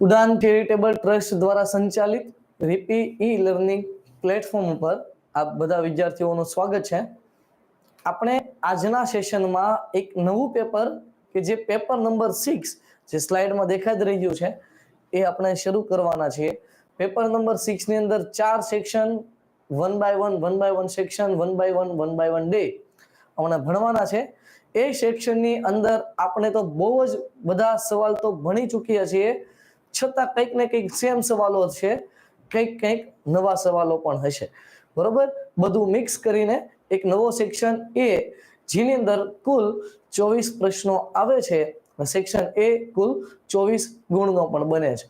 ઉડાન charitable trust દ્વારા સંચાલિત રીપી ઈ લર્નિંગ પ્લેટફોર્મ ઉપર આ બધા વિદ્યાર્થીઓનું સ્વાગત છે. આપણે આજના સેશનમાં એક નવું પેપર કે જે પેપર નંબર સિક્સ જે સ્લાઇડમાં દેખાઈ રહ્યું છે, એ આપણે શરૂ કરવાના છીએ. પેપર નંબર સિક્સની અંદર ચાર section, one by one one by one section, one by one one by one day હમણાં ભણવાના છે. એ સેક્શનની અંદર આપણે તો બહુ જ બધા સવાલ તો ભણી ચૂક્યા છીએ. છતાં કંઈક ને કંઈક સેમ સવાલો છે. કંઈક કંઈક નવા સવાલો પણ હશે. બરોબર? બધું મિક્સ કરીને એક નવો સેક્શન એ જેની અંદર કુલ ચોવીસ પ્રશ્નો આવે છે. સેક્શન એ કુલ ચોવીસ ગુણનો પણ બને છે.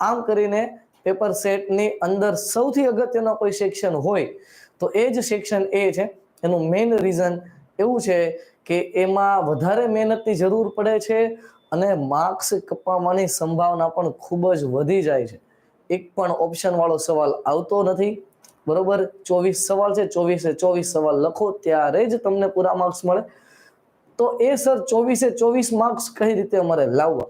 આમ કરીને પેપર સેટની અંદર સૌથી અગત્યનો કોઈ સેક્શન હોય, તો એ જ સેક્શન એ છે. એનું મેઇન રીઝન એવું છે કે એમાં વધારે મહેનતની જરૂર પડે છે અને માર્ક્સ કપાવવાની સંભાવના પણ ખૂબ જ વધી જાય છે. એક પણ ઓપ્શન વાળો સવાલ આવતો નથી. બરોબર? ચોવીસ સવાલ છે. ચોવીસે ચોવીસ સવાલ લખો, ત્યારે જ તમને પૂરા માર્ક્સ મળે. તો એ સર ચોવીસે ચોવીસ માર્ક્સ કઈ રીતે અમારે લાવવા?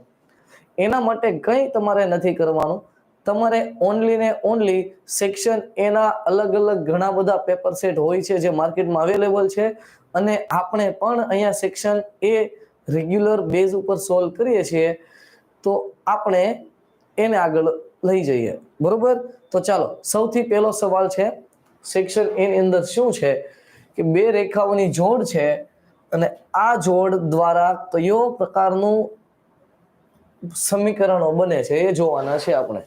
એના માટે કંઈ તમારે નથી કરવાનું. તમારે ઓનલી ને ઓનલી સેક્શન એના અલગ અલગ ઘણા બધા પેપર સેટ હોય છે જે માર્કેટમાં અવેલેબલ છે. અને આપણે પણ અહીંયા સેક્શન એ રેગ્યુલર બેઝ ઉપર સોલ્વ કરીએ છીએ, તો આપણે એને આગળ લઈ જઈએ. બરોબર? તો ચાલો, સૌથી પહેલો સવાલ છે સેક્શન એની અંદર શું છે? કે બે રેખાઓની જોડ છે, અને આ જોડ દ્વારા કયો પ્રકારનું સમીકરણો બને છે? એ જોવાના છે આપણે.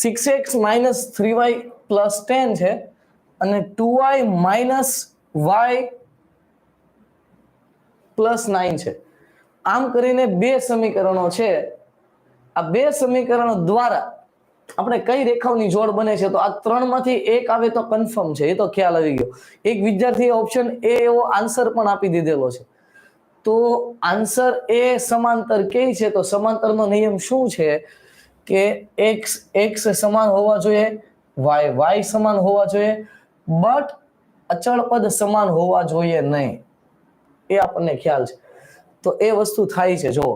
Six X minus three Y plus ten છે અને two Y minus Y plus nine છે. આમ કરીને બે સમીકરણો છે. આ બે સમીકરણો દ્વારા આપણે કઈ રેખાઓની જોડ બને છે? તો આ ત્રણમાંથી એક આવે તો કન્ફર્મ છે. એ તો ખ્યાલ આવી ગયો. એક વિદ્યાર્થીએ ઓપ્શન એ એવો આન્સર પણ આપી દીધેલો છે. તો આન્સર એ સમાંતર કે છે? તો સમાંતરનો નિયમ શું છે? કે એક્સ એક્સ સમાન હોવા જોઈએ વાય વાય સમાન હોવા જોઈએ બટ અચળ પદ સમાન હોવા જોઈએ નહીં. એ આપણને ખ્યાલ છે. તો એ વસ્તુ થાય છે જો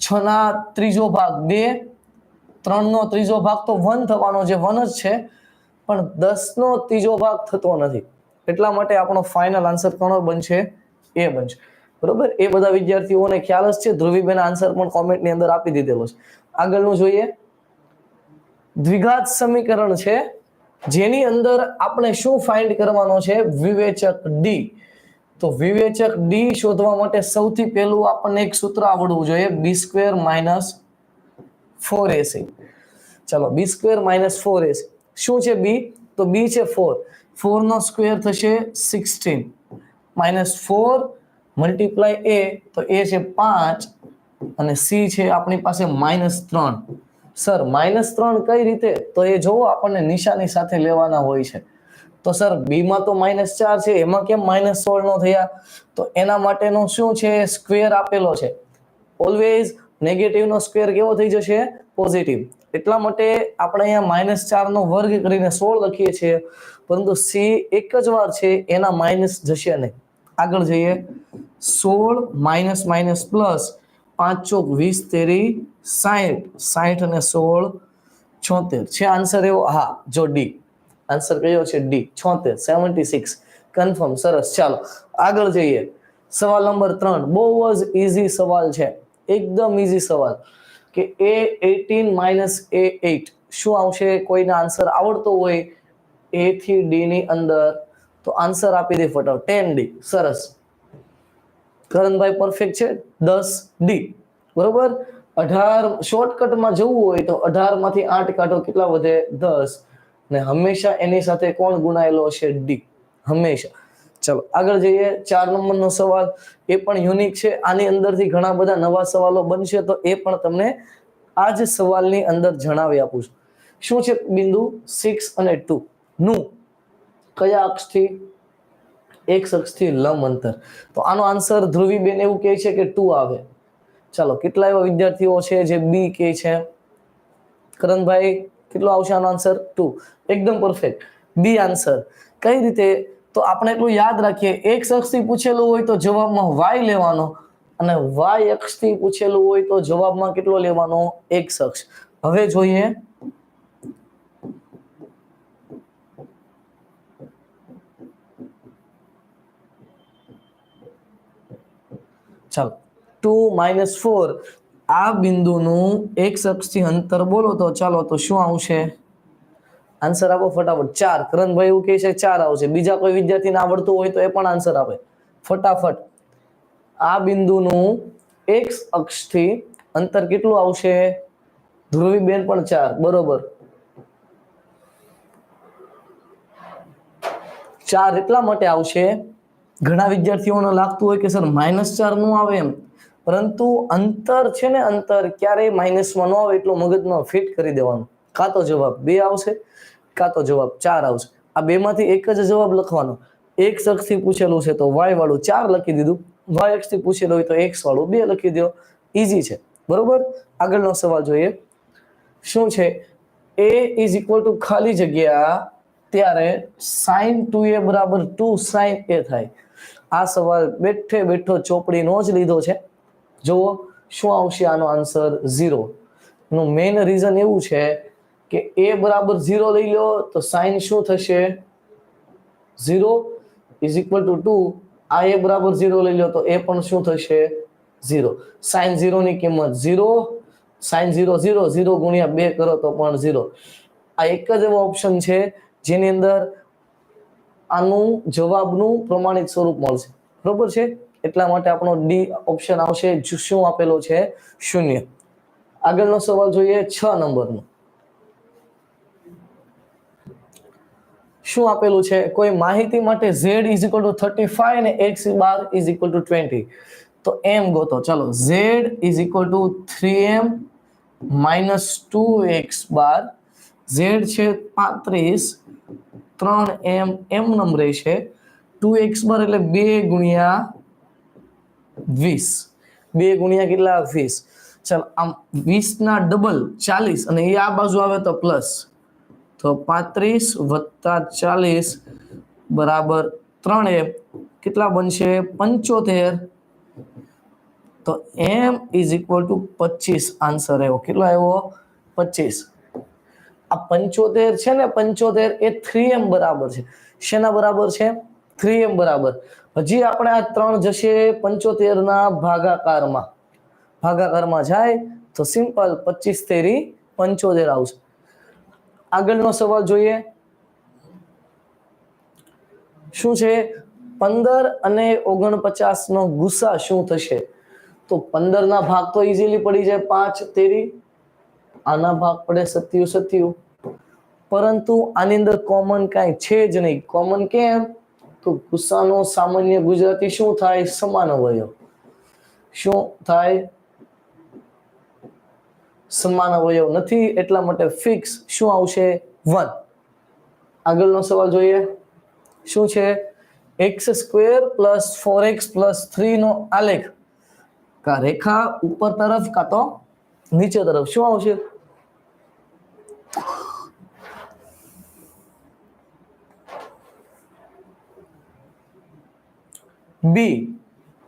છ ના ત્રીજો ભાગ બે ત્રણનો ત્રીજો ભાગ તો વન થવાનો જે વન જ છે, પણ દસનો ત્રીજો ભાગ થતો નથી. એટલા માટે આપણો ફાઇનલ આન્સર કોનો બનશે? એ બનશે. બરોબર? એ બધા વિદ્યાર્થીઓને ખ્યાલ જ છે. ધ્રુવીબેન આન્સર પણ કોમેન્ટની અંદર આપી દીધેલો છે. આગળનું જોઈએ. દ્વિઘાત સમીકરણ છે, જેની અંદર આપણે શું ફાઇન્ડ કરવાનો છે? વિવેચક ડી તો વિવેચક ડી શોધવા માટે સૌથી પહેલું આપણને એક સૂત્ર આવડવું જોઈએ B square minus four AC ચલો B square minus four AC શું છે બી તો બી છે ફોર ફોર નો સ્ક્વેર થશે sixteen minus four multiply A તો એ છે પાંચ અને સી છે આપણી પાસે માઇનસ ત્રણ. સર, માઇનસ ત્રણ કઈ રીતે? તો એ જોવો, આપણને નિશાની સાથે લેવાના હોય છે. તો સર, બીમાં તો માઇનસ ચાર છે, એમાં કેમ માઇનસ સોળ નો થયા? તો એના માટેનો શું છે? સ્ક્વેર આપેલો છે. ઓલવેઝ નેગેટિવનો સ્ક્વેર કેવો થઈ જશે? પોઝિટિવ એટલા માટે આપણે અહીંયા માઇનસ ચાર નો વર્ગ કરીને સોળ લખીએ છીએ, પરંતુ સી એક જ વાર છે, એના માઇનસ જશે નહીં. આગળ જઈએ. સોળ માઇનસ માઇનસ પ્લસ પાંચ ચોક વીસ તેરી સાઠ સાહીઠ અને સોળ, છોતેર. છે આન્સર એવો? હા, જો ડી આન્સર કયો છે? ડી છોતેર સેવન્ટી સિક્સ કન્ફર્મ સરસ. ચાલો, આગળ જઈએ. સવાલ નંબર ત્રણ. બહુ જ ઇઝી સવાલ છે. એકદમ ઇઝી સવાલ. કે એ એટીન માઇનસ એ એટ શું આવશે? કોઈને આન્સર આવડતો હોય? એ થી ડી ની અંદર. તો આન્સર આપી દે ફટાવ ટેન ડી સરસ. કરણભાઈ પરફેક્ટ છે. દસ ડી બરોબર? અઢાર શોર્ટકટમાં જવું હોય તો અઢારમાંથી આઠ કાઢો, કેટલા વધે? દસ. ને હંમેશા એની સાથે કોણ ગુણાયેલો હશે? ડી હંમેશા. ચલો, આગળ જઈએ. ચાર નંબરનો સવાલ. એ પણ યુનિક છે. આની અંદરથી ઘણા બધા નવા સવાલો બનશે તો એ પણ તમને આ જ સવાલની અંદર જણાવી આપું છું. શું છે બિંદુ? સિક્સ અને ટુ નું. કયા અક્ષથી? એક અક્ષથી લંબ અંતર. તો આનો આન્સર ધ્રુવીબેન એવું કહે છે કે ટુ આવે. ચાલો, કેટલા એવા વિદ્યાર્થીઓ છે જે બી કે છે? કરણભાઈ, કેટલો આવશે આનો આન્સર ટુ એકદમ પરફેક્ટ બી આન્સર કઈ રીતે? તો આપણે એટલું યાદ રાખીએ, એક અક્ષથી પૂછેલું હોય તો જવાબમાં વાય લેવાનો અને વાય અક્ષથી પૂછેલું હોય તો જવાબમાં કેટલો લેવાનો? એક અક્ષ હવે જોઈએ. ચાલો. Two minus four. આ બિંદુનું એક અક્ષથી અંતર બોલો તો ચાલો તો શું આવશે? આન્સર આપો ફટાફટ. ચાર. કરણભાઈ એવું કહે છે, ચાર આવશે. બીજા કોઈ વિદ્યાર્થીને આવડતું હોય તો એ પણ આન્સર આપે. ફટાફટ. આ બિંદુનું એક્સ અક્ષથી અંતર કેટલું આવશે? ધ્રુવી બેન પણ ચાર. બરોબર. ચાર એટલા માટે આવશે. ઘણા વિદ્યાર્થીઓને લાગતું હોય કે, સર, માઇનસ ચારનું આવે એમ. પરંતુ અંતર છે ને અંતર ક્યારેય માઇનસમાં ન આવે એટલું મગજમાં ફિટ કરી દેવાનું. કાં તો જવાબ બે આવશે, કાં તો જવાબ ચાર આવશે. આ બેમાંથી એક જ જવાબ લખવાનો. એક અક્ષથી પૂછેલું છે તો વાય વાળું ચાર લખી દીધું. વાય અક્ષથી પૂછેલું હોય તો એક્સ વાળું બે લખી દો. ઈઝી છે. બરોબર? આગળનો સવાલ જોઈએ. શું છે? એ ઇઝ ઇક્વલ ટુ ખાલી જગ્યા ત્યારે સાઈન ટુ એ બરાબર ટુ સાઇન એ થાય. આ સવાલ બેઠે બેઠો ચોપડીનો જ લીધો છે. જુઓ, શું આવશે આનો આન્સર ઝીરો નું મેઇન રીઝન એવું છે કે એ બરાબર ઝીરો લઈ લો, તો સાઇન શું થશે? Zero is equal to two આ એ બરાબર ઝીરો લઈ લો, તો એ પણ શું થશે? ઝીરો સાઇન ઝીરોની કિંમત zero sine zero zero zero ગુણ્યા બે કરો તો પણ ઝીરો આ એક જ એવો ઓપ્શન છે જેની અંદર આનું જવાબનું પ્રમાણિત સ્વરૂપ મળશે. બરોબર છે? એટલા માટે આપણો ડી ઓપ્શન આવશે શું આપેલો છે? શૂન્ય. આગળનો સવાલ જોઈએ છ નંબરનો. શું આપેલું છે? કોઈ માહિતી માટે Z is equal to thirty five અને X bar is equal to twenty તો એમ ગોતો. ચલો Z is equal to three M minus two X bar Z છે પાંત્રીસ. ત્રણ એમ એમ નંબરે છે. ટુ એક્સ બાર એટલે બે ગુણ્યા વીસ. બે ગુણ્યા કેટલા? વીસ. ચાલ, આમ વીસ ના ડબલ ચાલીસ અને એ આ બાજુ આવે તો પ્લસ તો પાંત્રીસ વત્તા ચાલીસ બરાબર ત્રણ કેટલા બનશે? પંચોતેર. તો એમ ઇઝ ઇક્વલ ટુ પચીસ. આન્સર આવ્યો. કેટલો આવ્યો? પચીસ. આ પંચોતેર છે ને, પંચોતેર એ થ્રી એમ બરાબર છે. શેના બરાબર છે? થ્રી એમ બરાબર. હજી આપણે આ ત્રણ જશે પંચોતેર ના ભાગાકારમાં. ભાગાકારમાં જાય તો સિમ્પલ પચીસ તેરી પંચોતેર આવશે. આગળનો સવાલ જોઈએ. શું છે? પંદર અને ઓગણપચાસ નો ગુસ્સા શું થશે? તો પંદર ના ભાગ તો ઇઝીલી પડી જાય પાંચ તેરી. આના ભાગ પડે સત્યુ સત્યુ. પરંતુ આની અંદર કોમન કાંઈ છે જ નહીં. કોમન કેમ? તો ગુસ્સાનો સામાન્ય ગુજરાતી શું થાય? સમાન અવયવ. શું થાય? સમાન અવયવ નથી, એટલા માટે ફિક્સ શું આવશે? વન આગળનો સવાલ જોઈએ. શું છે? X square plus four X plus three નો આલેખ. કા રેખા ઉપર તરફ કાં તો નીચે તરફ શું આવશે? બી,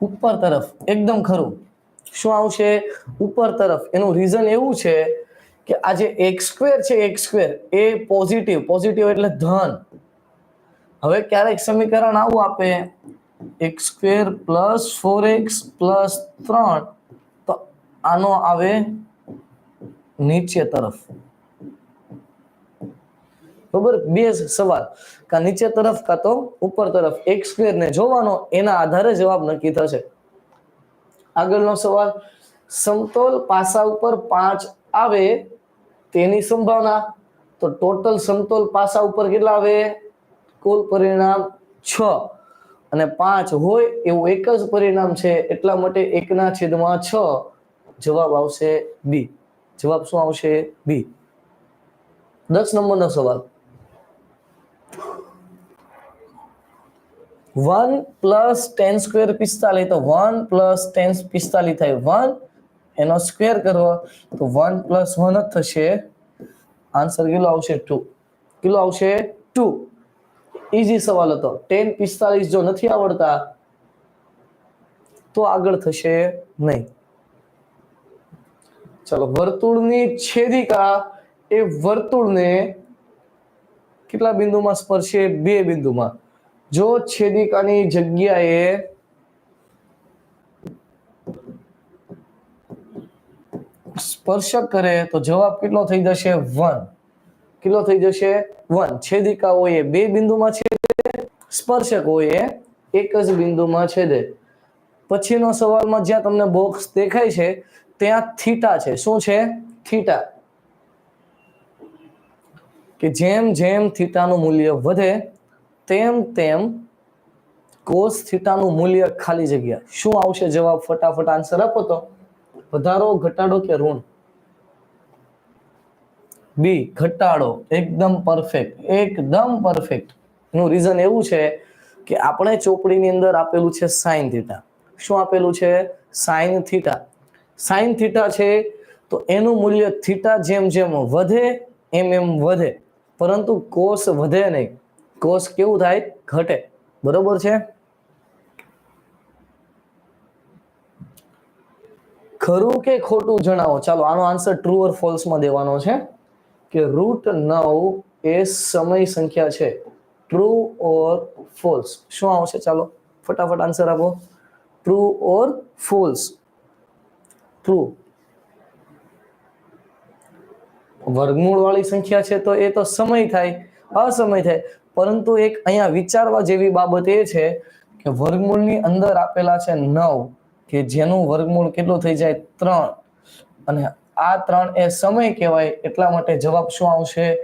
ઉપર તરફ, એકદમ ખરું. શું આવશે? ઉપર તરફ. એનું રીઝન એવું છે કે આ જે એક્સ સ્ક્વેર છે એક્સ સ્ક્વેર એ પોઝિટિવ પોઝિટિવ એટલે ધન. હવે ક્યારેક સમીકરણ આવું આપે. X square plus four X plus ત્રણ. તો આનો આવે નીચે તરફ. બરોબર? બે સવાલ. કા નીચે તરફ કા તો ઉપર તરફ. એક સ્ક્વેર ને જોવાનો એના આધારે જવાબ નક્કી થશે. આગળનો સવાલ, સમતોલ પાસા ઉપર પાંચ આવે તેની સંભાવના? તો ટોટલ સમતોલ પાસા ઉપર કેટલા આવે? કુલ પરિણામ છ. અને પાંચ હોય એવું એક જ પરિણામ છે, એટલા માટે એકના છેદમાં છ જવાબ આવશે બી. જવાબ શું આવશે? બી. દસ નંબરનો સવાલ. વન પ્લસ ટેન સ્ક્વેર પિસ્તાલીસ. તો વન પ્લસ ટેન પિસ્તાલીસ થાય વન એનો સ્ક્વેર કરવો તો વન પ્લસ વન જ થશે. આન્સર કેટલો આવશે? ટુ કેટલો આવશે? ટુ ઇઝી સવાલ હતો. ટેન પિસ્તાલીસ જો નથી આવડતા, તો આગળ થશે નહીં. ચલો, વર્તુળની છેદિકા એ વર્તુળને કેટલા બિંદુમાં સ્પર્શે? બે બિંદુમાં. જો છેદિકાની જગ્યાએ સ્પર્શક કરે, તો જવાબ કેટલો થઈ જશે? વન. કેટલો થઈ જશે? વન. છેદિકા હોય એ બે બિંદુમાં છેદે, સ્પર્શક હોય એ એક જ બિંદુમાં છેદે. પછીનો સવાલમાં જ્યાં તમને બોક્સ દેખાય છે, ત્યાં થીટા છે. શું છે? થીટા કે જેમ જેમ થીટાનું મૂલ્ય વધે, તેમ તેમ કોસ થીટાનું મૂલ્ય ખાલી જગ્યા. શું આવશે જવાબ? ફટાફટ આન્સર આપો તો. વધારો, ઘટાડો કે ઋણ? બી ઘટાડો. એકદમ પરફેક્ટ એકદમ પરફેક્ટનું રીઝન એવું છે કે આપણે ચોપડીની અંદર આપેલું છે સાઈન થીટા શું આપેલું છે? સાઈન થીટા સાઈન થીટા છે તો એનું મૂલ્ય થીટા જેમ જેમ વધે, એમ એમ વધે. પરંતુ કોષ વધે નહીં. કોષ કેવું થાય? ઘટે. બરોબર છે? ખરું કે ખોટું જણાવો? ચાલો, આનો આન્સર ટ્રુ ઓર ફોલ્સમાં દેવાનો છે કે રૂટ નવ એ સમય સંખ્યા છે. ટ્રુ ઓર ફોલ્સ શું આવશે? ચાલો, ફટાફટ આન્સર આપો. ટ્રુ ઓર ફોલ્સ ટ્રુ વર્ગમૂળ વાળી સંખ્યા છે તો એ તો સમય થાય, અસમય થાય. પરંતુ એક અહીંયા વિચારવા જેવી બાબત એ છે કે વર્ગમૂળની અંદર આપેલા છે નવ, કે જેનું વર્ગમૂળ કેટલું થઈ જાય? ત્રણ. અને આ ત્રણ એ સમય કહેવાય, એટલા માટે જવાબ શું આવશે?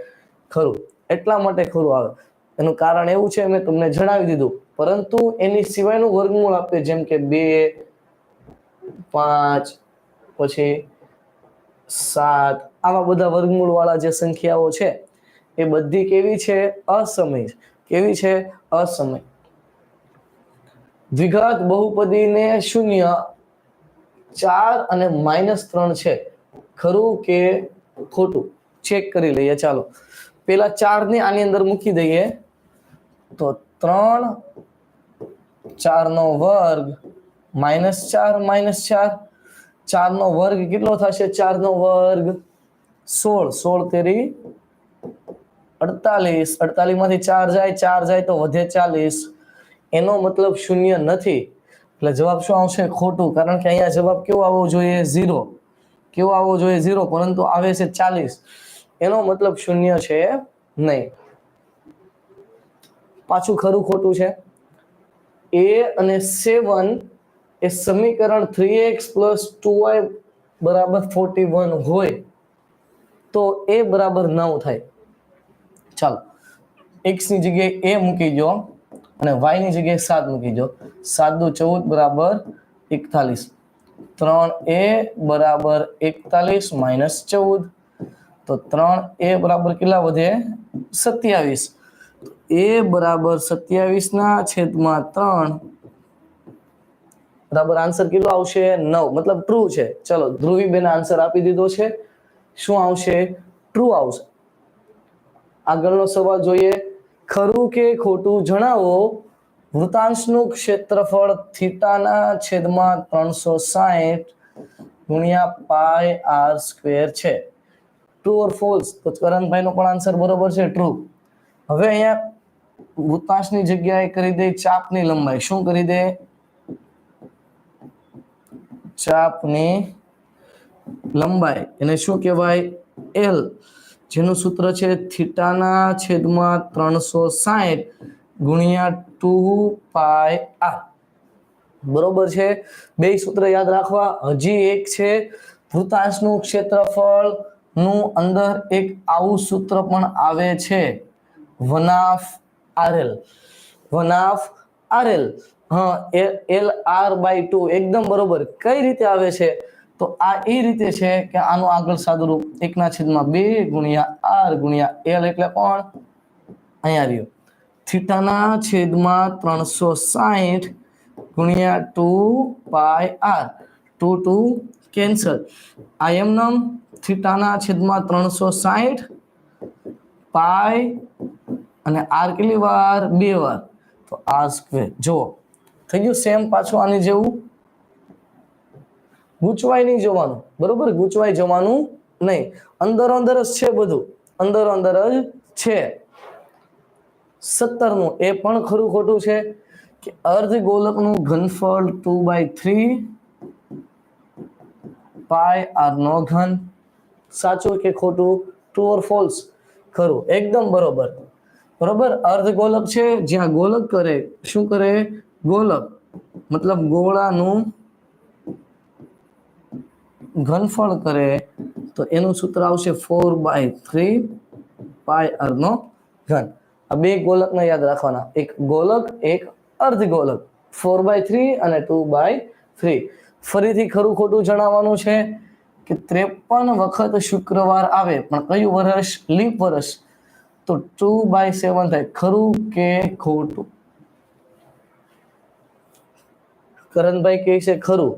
ખરું. એટલા માટે ખરું આવે. એનું કારણ એવું છે, મેં તમને જણાવી દીધું. પરંતુ એની સિવાયનું વર્ગમૂળ આપે, જેમ કે બે, પાંચ, પછી સાત. આવા બધા વર્ગમૂળ વાળા જે સંખ્યાઓ છે, એ બધી કેવી છે? અસમય. કેવી છે? અસમય. દ્વિઘાત બહુપદીને શૂન્ય, ચાર અને માઇનસ ત્રણ છે. ખરું કે ખોટું? ચેક કરી લઈએ, ચાલો. પેલા ચાર ને આની અંદર મૂકી દઈએ. તો ત્રણ ચાર નો વર્ગ, માઇનસ ચાર માઇનસ ચાર. ચાર નો વર્ગ કેટલો થશે? ચાર નો વર્ગ સોળ. સોળ તેરી અડતાલીસ. અડતાલીસમાંથી ચાર જાય ચાર જાય તો વધે ચાલીસ. એનો મતલબ શૂન્ય નથી. એટલે જવાબ શું આવશે? ખોટું. કારણ કે અહીંયા જવાબ કેવો આવવો જોઈએ? ઝીરો. કેવો આવવો જોઈએ? ઝીરો. પરંતુ આવે છે ચાલીસ. એનો મતલબ શૂન્ય છે નહીં. પાછું ખરું ખોટું છે. એ અને સેવન એ સમીકરણ three X plus two Y બરાબર ફોર્ટી વન હોય, તો એ બરાબર નવ થાય. ચાલો એક્સની જગ્યાએ એ મૂકી દો અને વાયની જગ્યાએ સાત મૂકી દો. સાત દુ ચૌદ બરાબર એકતાલીસ. ત્રણ એ બરાબર એકતાલીસ માઇનસ ચૌદ. તો ત્રણ એ બરાબર કેટલા વધે? સત્યાવીસ. એ બરાબર સત્યાવીસ ના છેદમાં ત્રણ બરાબર આન્સર કેટલો આવશે? નવ. મતલબ ટ્રુ છે. ચલો, ધ્રુવીબેન આન્સર આપી દીધો છે. શું આવશે? ટ્રુ આવશે. આગળનો સવાલ જોઈએ. ખરું કે ખોટું જણાવો? વૃતાંશનું ક્ષેત્રફળ થીટાના છેદમાં ત્રણસો સાહીઠ ગુણ્યા પાય આર સ્ક્વેર છે. ટ્રુ ઓર ફોલ્સ તો કરણભાઈ નો પણ આન્સર બરોબર છે. ટ્રુ હવે અહીંયા વૃતાંશની જગ્યાએ કરી દે, ચાપની લંબાઈ. શું કરી દે? ચાપની લંબાઈ એને શું કહેવાય? એલ જેનું સૂત્ર છે થીટાના છેદમાં ત્રણસો સાહીઠ ગુણ્યા ટુ પાય આર. બરોબર છે? બે સૂત્ર યાદ રાખવા. હજી એક છે વૃતાંશનું ક્ષેત્રફળનું અંદર એક આવું સૂત્ર પણ આવે છે. One half RL one half RL હા એલ આર બાય ટુ એકદમ બરોબર. કઈ રીતે આવે છે? તો આ એ રીતે છે કે આનું આગળ સાદુરૂપ એકના છેદમાં બે ગુણ્યા આર ગુણ્યા એલ એટલે કોણ? અહીંયા રહ્યું. થીટાના છેદમાં ત્રણસો સાહીઠ ગુણ્યા two pi R. Two two cancel. આ એમનમ થીટાના છેદમાં ત્રણસો સાહીઠ પાય અને આર કેટલી વાર? બે વાર. તો આર સ્ક્વેર. જુઓ. થઈ ગયું સેમ પાછું આની જેવું. ગૂંચવાય નહીં જવાનું, બરોબર? ગૂંચવાય જવાનું નહીં. અંદર અંદર જ છે બધું. અંદર અંદર જ છે. સત્તરમું, એ પણ ખરું ખોટું છે કે અર્ધગોલકનું ઘનફળ two by three pi R નો ઘન. સાચું કે ખોટું? ટ્રુ ઓર ફોલ્સ ખરું. એકદમ બરોબર. બરોબર? અર્ધગોલક છે. જ્યાં ગોલક કરે, શું કરે? ગોલક, મતલબ ગોળાનું ઘનફળ કરે, તો એનું સૂત્ર આવશે ફોર બાય થ્રી પાય અર્નો ઘન. આ બે ગોલકને યાદ રાખવાના. એક ગોલક, એક અર્ધ ગોલક ફોર બાય થ્રી અને ટુ બાય થ્રી ફરીથી ખરું ખોટું જણાવવાનું છે કે ત્રેપન વખત શુક્રવાર આવે, પણ કયું વર્ષ? લીપ વર્ષ. તો ટુ બાય સેવન થાય. ખરું કે ખોટું? કરણભાઈ કહે છે, ખરું.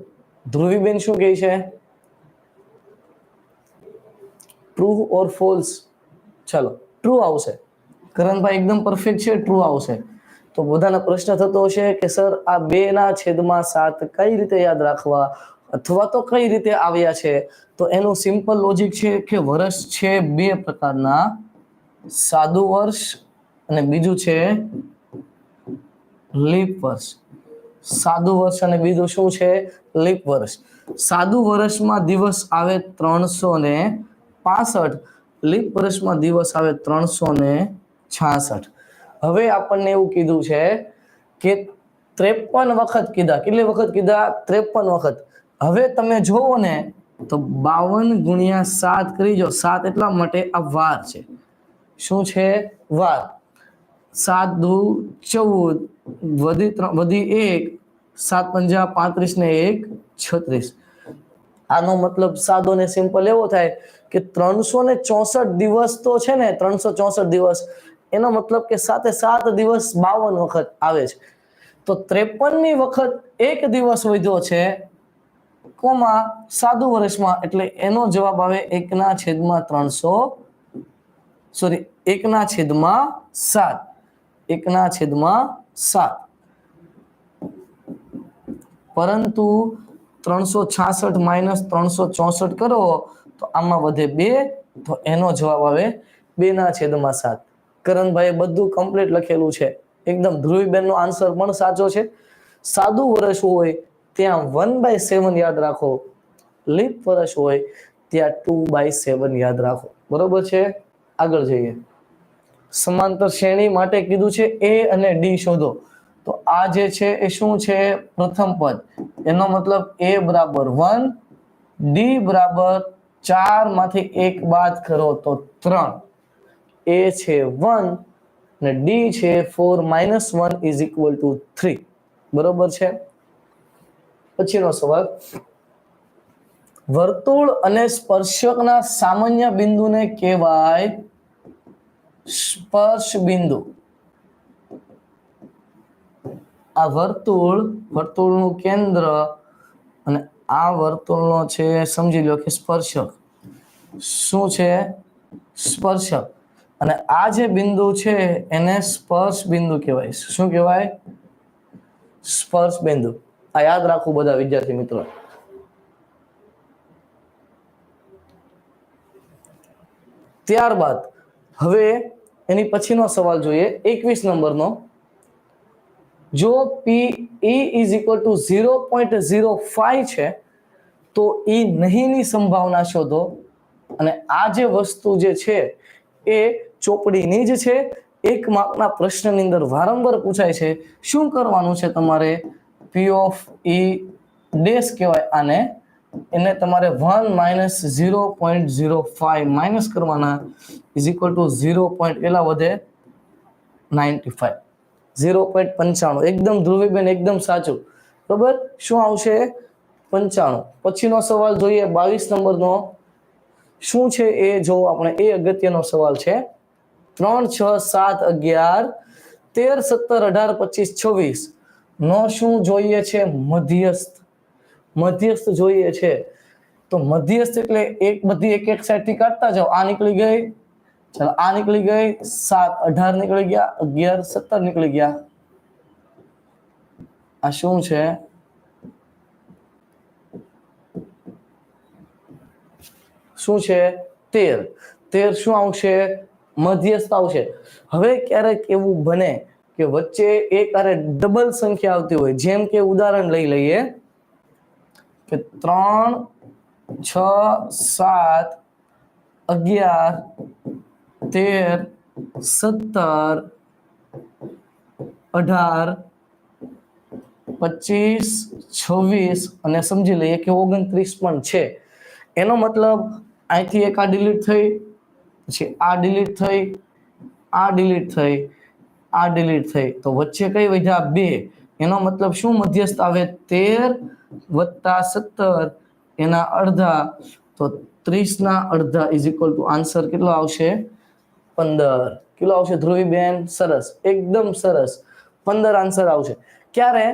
ધ્રુવીબેન શું કહે છે? ટ્રુ ઓર ફોલ્સ ચાલો ટ્રુ આવશે. કરણભાઈ એકદમ પરફેક્ટ છે ટ્રુ આવશે. તો બધાને પ્રશ્ન થતો હશે કે, સર, આ બે ના છેદમાં સાત કઈ રીતે યાદ રાખવા? અથવા તો કઈ રીતે આવ્યા છે? તો એનું સિમ્પલ લોજિક છે કે વર્ષ છે બે પ્રકારના. સાદું વર્ષ અને બીજું છે, લીપ વર્ષ. સાદું વર્ષ અને બીજું શું છે? લીપ વર્ષ. સાદું વર્ષમાં દિવસ આવે ત્રણસો ને પાસઠ. લીપ વર્ષમાં દિવસ આવે ત્રણસો ને છાસઠ. હવે આપણને એવું કીધું છે કે ત્રેપન વખત કીધા. કેટલી વખત કીધા? ત્રેપન વખત. હવે તમે જોવો ને, તો બાવન ગુણ્યા સાત કરી જો. સાત એટલા માટે આ વાર છે. શું છે? વાર. સાત દુ ચૌદ વધી ત્રણ, વધી એક સાત પંજા, પાંત્રીસ ને એક, છત્રીસ. આનો મતલબ સાદો ને સિમ્પલ એવો થાય કે ત્રણસો ને ચોસઠ દિવસ તો છે ને, ત્રણસો ચોસઠ દિવસ, એનો મતલબ કે સાતે સાત દિવસ બાવન વખત આવે છે. તો ત્રેપનની વખત એક દિવસ વધ્યો છે, કોમાં સાદું વર્ષમાં, એટલે એનો જવાબ આવે એકના છેદમાં ત્રણસો સોરી એકના છેદમાં સાત. એકના છેદમાં સાત. પરંતુ ત્રણસો છાસઠ માઇનસ ત્રણસો ચોસઠ કરો, તો આમાં વધે બે, તો એનો જવાબ આવે બે ના છેદમાં સાત. કરણભાઈએ બધું કમ્પ્લીટ લખેલું છે. એકદમ ધ્રુવીબેનનો આન્સર પણ સાચો છે. સાદું વર્ષ હોય, ત્યાં વન બાય સેવન યાદ રાખો. લીપ વર્ષ હોય, ત્યાં ટુ બાય સેવન યાદ રાખો. બરોબર છે? આગળ જઈએ. સમાંતર શ્રેણી માટે કીધું છે એ અને ડી શોધો. તો આ જે છે એ શું છે? પ્રથમ પદ. એનો મતલબ એ બરાબર વન, ડી બરાબર ચારમાંથી એક બાદ કરો તો ત્રણ. એ છે વન અને ડી છે four minus one is equal to three. બરોબર છે? પછીનો સવાલ. વર્તુળ અને સ્પર્શકના સામાન્ય બિંદુને કહેવાય સ્પર્શ બિંદુ. આ વર્તુળ, વર્તુળનું કેન્દ્ર અને આ વર્તુળનો છે, સમજી લો કે સ્પર્શક. શું છે? સ્પર્શક. અને આ જે બિંદુ છે, એને સ્પર્શ બિંદુ કહેવાય. શું કહેવાય? સ્પર્શ બિંદુ. આ યાદ રાખવું બધા વિદ્યાર્થી મિત્રો. ત્યારબાદ, હવે એની પછીનો સવાલ જોઈએ, એકવીસ નંબરનો. જો P E is equal to zero point zero five છે, તો એ નહીંની સંભાવના શોધો. અને આ જે વસ્તુ જે છે, એ ચોપડીની જ છે. એક માર્કના પ્રશ્નની અંદર વારંવાર પૂછાય છે, શું કરવાનું છે તમારે? પી ઓફ ઈ ડેશ કહેવાય આને. એને તમારે one minus zero point zero five minus કરવાના. Is equal to zero point કેટલા વધે નાઇન્ટી ફાઈવ ઝીરો પોઈન્ટ પંચાણું એકદમ ધ્રુવીબેન, એકદમ સાચું. બરોબર? શું આવશે? પંચાણું. પછીનો સવાલ જોઈએ, બાવીસ નંબરનો. શું છે એ? જો આપણે એ અગત્યનો સવાલ છે. ત્રણ, છ, સાત, અગિયાર, તેર, સત્તર, અઢાર, પચીસ, છવ્વીસ. નો શું જોઈએ છે? મધ્યસ્થ. મધ્યસ્થ જોઈએ છે. તો મધ્યસ્થ એટલે એક બધી એક એક સાઈડથી કાઢતા જાઓ. આ નીકળી ગઈ. ચાલો, આ નીકળી ગઈ સાત, અઢાર નીકળી ગયા, અગિયાર, સત્તર નીકળી ગયા. આ શું છે? શું છે? તેર. તેર શું આવશે? મધ્યસ્થ આવશે. હવે ક્યારેક એવું બને કે વચ્ચે એક આરે ડબલ સંખ્યા આવતી હોય, જેમ કે ઉદાહરણ લઈ લઈએ કે ત્રણ, છ, સાત, અગિયાર તેર, સત્તર, અઢાર, પચીસ, છવ્વીસ અને સમજી લઈએ કે ઓગણત્રીસ પણ છે. એનો મતલબ અહીંથી એક આ ડિલીટ થઈ, પછી આ ડિલીટ થઈ, આ ડિલીટ થઈ, આ ડિલીટ થઈ. તો વચ્ચે કઈ વધ્યા? બે. એનો મતલબ શું મધ્યસ્થ આવે? તેર વત્તા સત્તર એના અડધા. તો ત્રીસના અડધા ઇઝ ઇક્વલ ટુ આન્સર કેટલો આવશે? પંદર. કેટલો આવશે? ધ્રુવીબેન, સરસ. એકદમ સરસ. પંદર આન્સર આવશે. ક્યારે?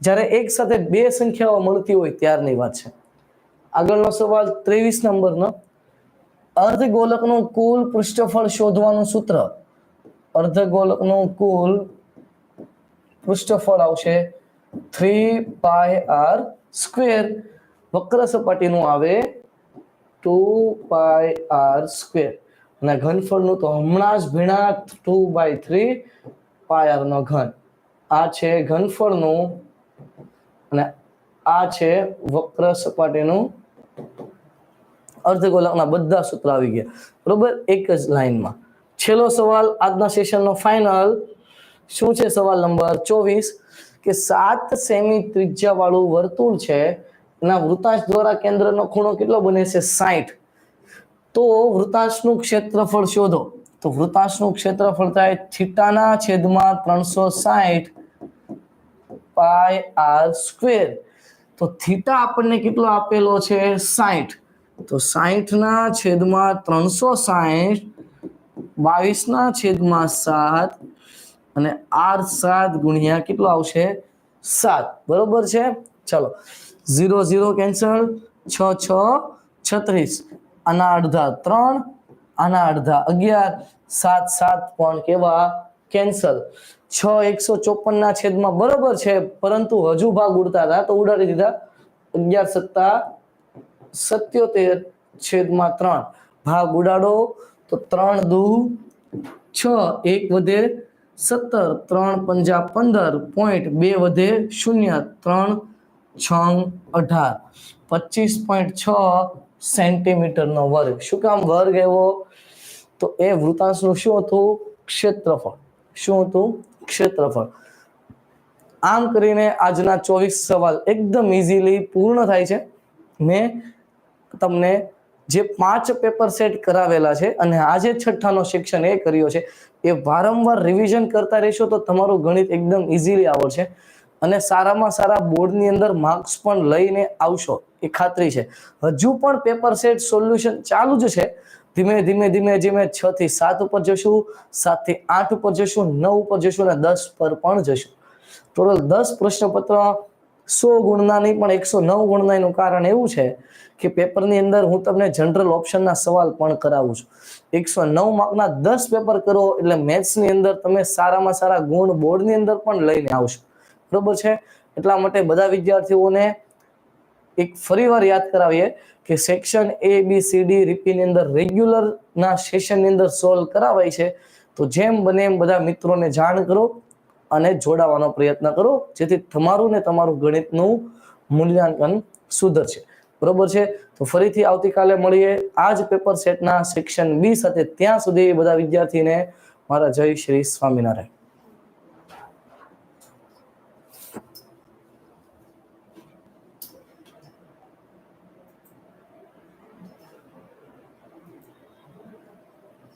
જ્યારે એક સાથે બે સંખ્યાઓ મળતી હોય ત્યારની વાત છે. આગળનો સવાલ ત્રેવીસ નંબરનો. અર્ધગોલકનું કુલ પૃષ્ઠફળ શોધવાનું સૂત્ર. અર્ધગોલકનું કુલ પૃષ્ઠફળ આવશે થ્રી પાય આર સ્ક્વેર. વક્ર સપાટીનું આવે ટુ પાય આર સ્ક્વેર. અને ઘનફળનું તો હમણાં જ ભીણા ટુ બાય થ્રી પાયરનો ઘન. આ છે ઘનફળનું અને આ છે વક્ર સપાટીનું અર્ધગોલકના બધા સૂત્ર આવી ગયા. બરોબર? એક જ લાઈનમાં છેલ્લો સવાલ, આજના સેશનનો ફાઇનલ શું છે સવાલ નંબર ચોવીસ? કે સાત સેમી ત્રિજ્યા વાળું વર્તુળ છે, એના વૃતાંશ દ્વારા કેન્દ્રનો ખૂણો કેટલો બને છે? સાઠ તો વૃતાંશનું ક્ષેત્રફળ શોધો. તો વૃતાંશનું ક્ષેત્રફળ થાય થીટાના છેદમાં ત્રણસો સાઠ પાય આર સ્ક્વેર. તો થીટા આપણને કેટલો આપેલો છે? સાઠ તો સાઠ ના છેદમાં ત્રણસો સાહીઠ બાવીસ ના છેદમાં સાત અને આર સાત ગુણ્યા કેટલો આવશે? સાત. બરોબર છે? ચલો. Zero zero cancel. છ છ, છત્રીસ. આના અડધા ત્રણ, આના અડધા અગિયાર, સાત સાત પણ કેવા? કેન્સલ. છ એકસો ચોપન ના છેદમાં બરોબર છે, પરંતુ હજુ ભાગ ઉડતા હતા, તો ઉડાડી દીધા. અગિયાર સત્તા, સત્યોતેર છેદમાં ત્રણ. ભાગ ઉડાડો, તો ત્રણ દુ, છ, એક વધે સત્તર, ત્રણ પંજા પંદર, પોઈન્ટ બે વધે શૂન્ય, ત્રણ છ અઢાર. પચીસ પોઈન્ટ છ સેન્ટીમીટરનો વર્ગ. શું કામ વર્ગ એવો? તો એ વૃતાંશનું શું હતું? ક્ષેત્રફળ. શું હતું? ક્ષેત્રફળ. આમ કરીને આજના ચોવીસ સવાલ એકદમ ઇઝીલી પૂર્ણ થાય છે. મેં તમને જે પાંચ પેપર સેટ કરાવેલા છે અને આજે છઠ્ઠાનો શિક્ષણ એ કર્યો છે, એ વારંવાર રિવિઝન કરતા રહેશો તો તમારું ગણિત એકદમ ઇઝીલી આવડશે. અને સારામાં સારા બોર્ડની અંદર માર્ક્સ પણ લઈને આવશો. એ ખાતરી છે. હજુ પણ પેપર સેટ સોલ્યુશન ચાલુ જ છે. ધીમે ધીમે ધીમે ધીમે છ થી સાત ઉપર જશું, સાતથી આઠ ઉપર જશું, નવ ઉપર જશું અને દસ પર પણ જશું. ટોટલ દસ પ્રશ્નપત્ર સો ગુણના નહીં, પણ એકસો નવ ગુણના એનું કારણ એવું છે કે પેપરની અંદર હું તમને જનરલ ઓપ્શનના સવાલ પણ કરાવું છું. એકસો નવ માર્કના દસ પેપર કરો, એટલે મેથ્સની અંદર તમે સારામાં સારા ગુણ બોર્ડની અંદર પણ લઈને આવશો. બરોબર છે? એટલા માટે બધા વિદ્યાર્થીઓને એક ફરીવાર યાદ કરાવીએ કે section A B C D રીપીની અંદર રેગ્યુલરના સેશનની અંદર સોલ્વ કરાવાય છે. તો જેમ બને એમ બધા મિત્રોને જાણ કરો અને જોડાવાનો પ્રયત્ન કરો, જેથી તમારું ને તમારું ગણિતનું મૂલ્યાંકન સુધરશે બરોબર છે? તો ફરીથી આવતીકાલે મળીએ આ જ પેપર સેટના સેક્શન બી સાથે. ત્યાં સુધી બધા વિદ્યાર્થીને મારા જય શ્રી સ્વામિનારાયણ.